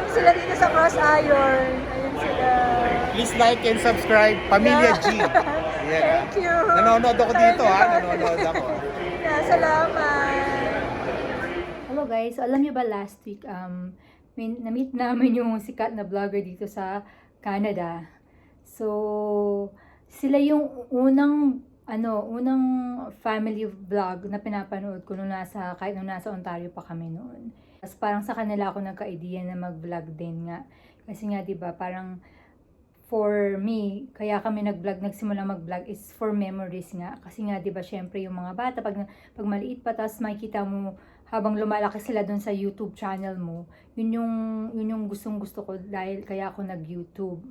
namin sila dito sa Cross Iron. Ayun sila. Please like and subscribe, Pamilya G. Yan, ah. Thank you. Nanonood ako dito ha, you. nanonood ako. Yeah, salamat. Hello guys, so alam niyo ba last week um may, na-meet namin yung sikat na vlogger dito sa Canada. So sila yung unang ano, unang family vlog na pinapanood ko nung nasa kahit nung nasa Ontario pa kami noon. Tapos parang sa kanila ako nagka-idea na mag-vlog din nga. Kasi nga 'di ba, parang for me, kaya kami nag-vlog, nagsimula mag-vlog is for memories nga. Kasi nga, di ba, syempre yung mga bata, pag, pag maliit pa, tapos makikita mo habang lumalaki sila doon sa YouTube channel mo, yun yung, yun yung gustong gusto ko dahil kaya ako nag-YouTube.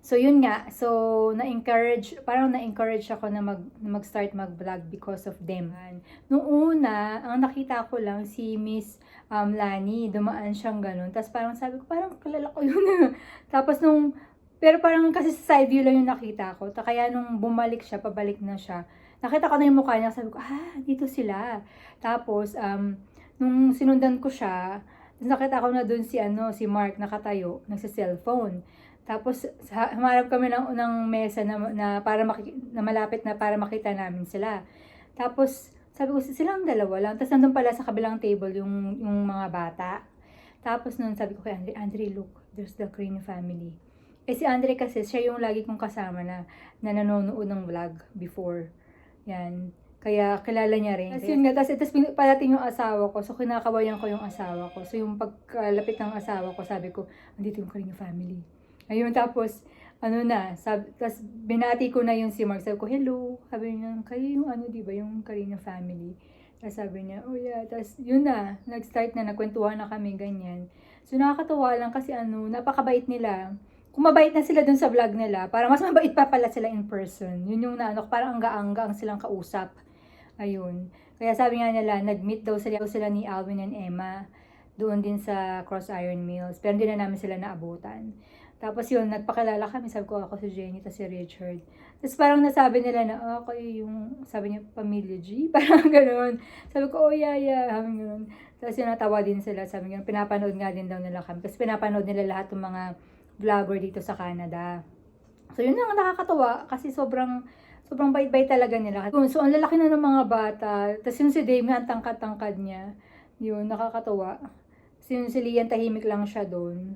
So, yun nga. So, na-encourage, parang na-encourage ako na, mag, mag-start mag-vlog because of them. Nung una, ang nakita ko lang si Miss um, Lani, dumaan siyang ganun. Tapos parang sabi ko, parang kilala ko yun. Tapos nung, pero parang kasi sa side view lang yung nakita ko. Ta kaya nung bumalik siya, pabalik na siya, nakita ko na yung mukha niya. Sabi ko, ah, dito sila. Tapos, um, nung sinundan ko siya, nakita ko na dun si, ano, si Mark nakatayo, nagsa-cellphone. Tapos, sa- humarap kami ng, ng mesa na, na, para maki, na malapit na para makita namin sila. Tapos, sabi ko, silang dalawa lang. Tapos, nandun pala sa kabilang table yung, yung mga bata. Tapos, nun sabi ko kay Andre, Andre, look, there's the Crane family. Eh, si Andre kasi, siya yung lagi kong kasama na, na nanonood ng vlog before. Yan. Kaya, kilala niya rin. Tapos, yun nga, tapos, tapos parating yung asawa ko. So, kinakabayan ko yung asawa ko. So, yung pagkalapit ng asawa ko, sabi ko, andito yung Crane family. Ayun, tapos, ano na, sabi, tapos binati ko na yung si Mark. Sabi ko, hello. Sabi niya, kayo yung ano, di ba, yung Karina family. Tapos sabi niya, oh yeah. Tapos yun na, nag-start na, nagkwentuhan na kami, ganyan. So nakakatawa lang kasi ano, napakabait nila. Kung mabait na sila dun sa vlog nila, para mas mabait pa pala sila in person. Yun yung na, ano, parang angga-angga ang silang kausap. Ayun. Kaya sabi nga nila, nag-meet daw sila, sila ni Alvin and Emma doon din sa Cross Iron Mills. Pero hindi na namin sila naabutan. Tapos yun, nagpakilala kami. Sabi ko ako si Jenny, tapos si Richard. Tapos parang nasabi nila na, oh, kayo yung, sabi niya, pamilya G. Parang gano'n. Sabi ko, oh yeah, yeah. Sabi gano'n. Tapos yun, natawa din sila. Sabi nga, pinapanood nga din daw nila kami. Tapos pinapanood nila lahat ng mga vlogger dito sa Canada. So yun lang, nakakatawa. Kasi sobrang, sobrang bait-bait talaga nila. So ang lalaki na ng mga bata. Tapos yun si Dave, ang tangkad-tangkad niya. Yun, nakakatawa. Tapos yun si Lian, tahimik lang siya doon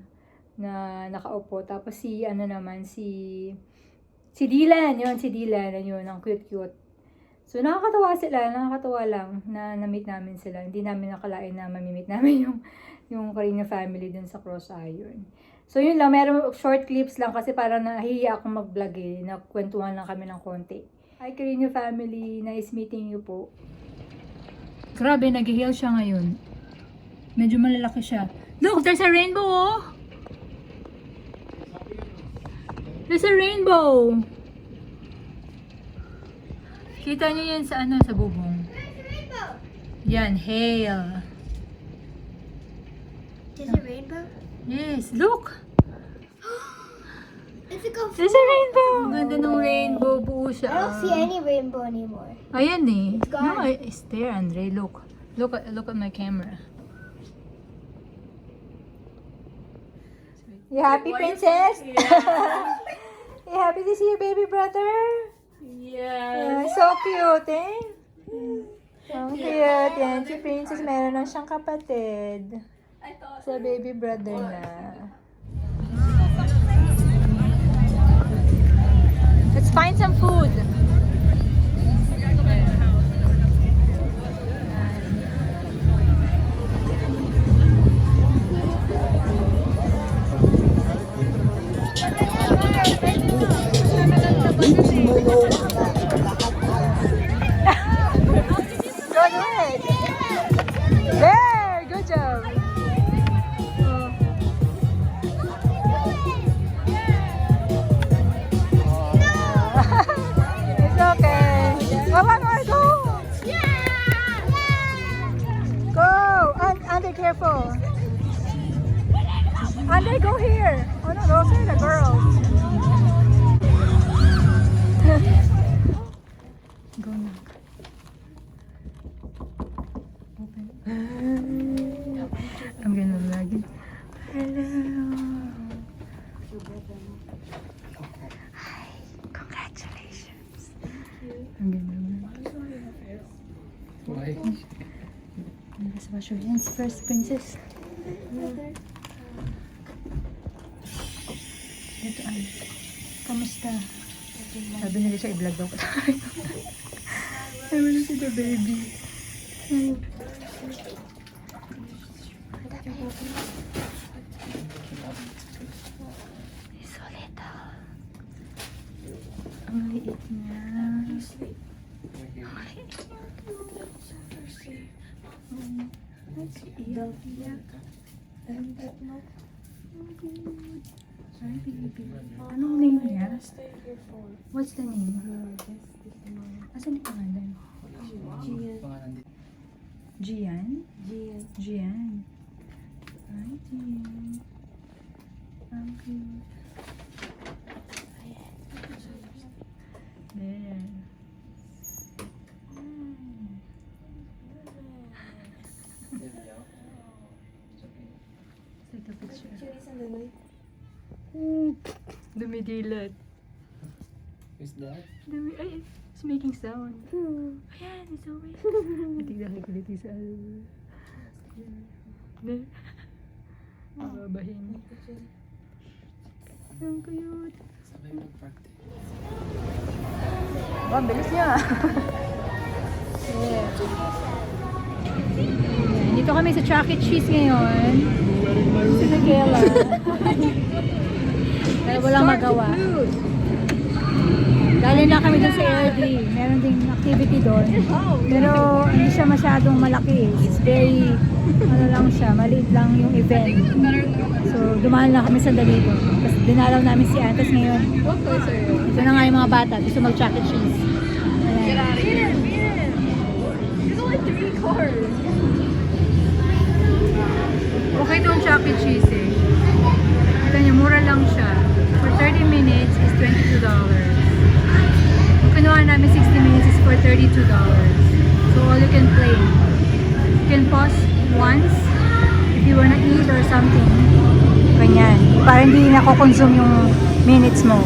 na nakaupo. Tapos si, ano naman, si, si Dylan, yun, si Dylan, yun, ang cute-cute. So, nakakatawa sila, nakakatawa lang na na-meet namin sila. Hindi namin nakalain na mamimit namin yung, yung Karina family dun sa Cross Iron. So, yun lang, meron short clips lang kasi parang nahihiya akong mag-vlog eh. Nakwentuhan lang kami ng konti. Hi, Karina family. Nice meeting you po. Grabe, nag-heal siya ngayon. Medyo malalaki siya. Look, there's a rainbow, oh! There's a rainbow! Kita niyo yan sa ano, sa bubong. Yan, hail. There's a rainbow? Yes, look! If it goes There's a rainbow! Ang ganda ng rainbow, buo siya. I don't see any rainbow anymore. Ayan eh. It's gone. No, it's there, Andre. Look. Look at, look at my camera. You happy, princess? you happy to see your baby brother? Yeah, so cute, eh? Ang cute. Yan, si Princess meron na siyang kapatid. Sa baby brother na. Let's find some food. Hey, go here. Oh no, those are the girls. go knock. Open. I'm gonna vlog it. Hello. Hi. Congratulations. I'm gonna vlog it. Why? Let's wash your hands first, princess. Mm. Kamusta? Sabi nila siya i-vlog daw ko tayo. I wanna see the baby. He's so little. Ang liit niya. Ang liit niya. Mm, That's cute. Sorry, baby. Anong name niya? What's the name? Asan yung pangalan? Gian? Gian. Hi, Gian. Ang cute. There. Hmm. Take a picture. Hmm. Dumidilat. Is that? Dumi, ay, it's making sound. Ayan, it's always. Tignan ko dito sa... Ne? Babahin. Ang cute. Sabay mag-practice. Oh, ang bilis niya. yeah. Dito kami sa Chuck E. Cheese ngayon. Si Miguela. Pero walang magawa. Galing na kami dun sa ARD. Meron ding activity doon. Pero hindi siya masyadong malaki. It's very, ano lang siya, maliit lang yung event. So, dumaan lang kami sandali doon. Tapos dinalaw namin si Antas ngayon. Ito na nga yung mga bata. Gusto mag Chuck Para hindi nako-consume yung minutes mo.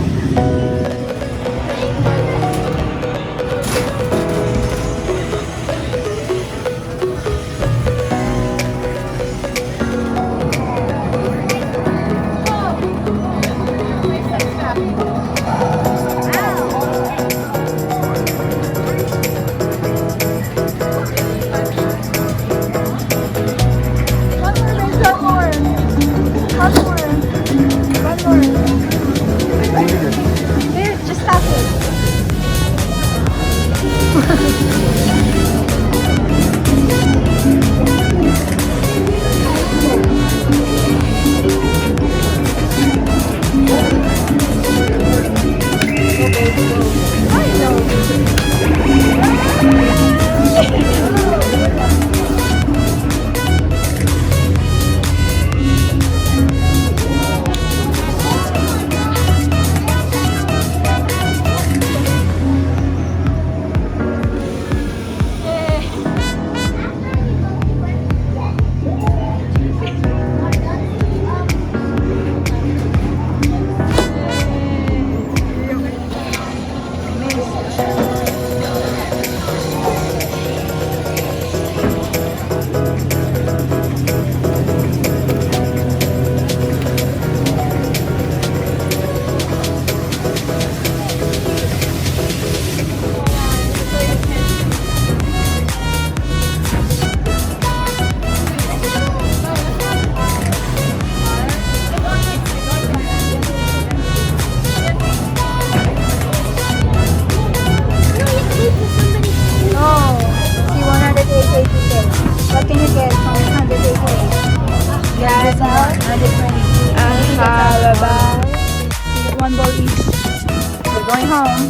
Going home.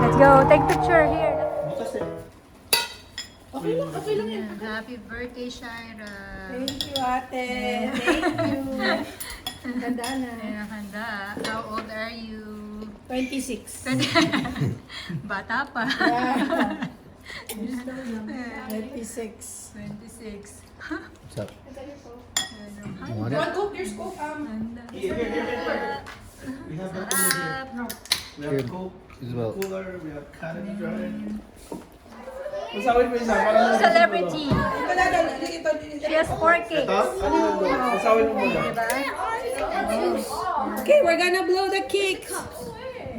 Let's go. Take picture here. Okay lang, okay lang yan. Happy birthday, Shaira. Thank you, ate. Thank you. Handa na. Handa. How old are you? 26. Bata pa. 26. 26. What's up? You want it? Scoop, there's We have the uh, cooler uh, here. We have Here. coke, Isabel. cooler, we have candy dryer. Mm. Celebrity. She has four cakes. Okay, we're gonna blow the cake.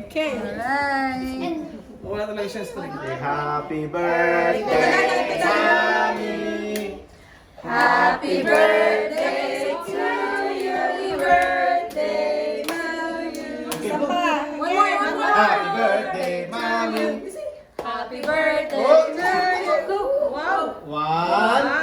Okay. Alright. Wala talaga siya string. Happy birthday, Sammy. Happy birthday to you. Happy birthday, Happy birthday! Happy birthday Oh. to you. Wow. One, Okay, wanna blow? You wanna blow cake? You wanna, you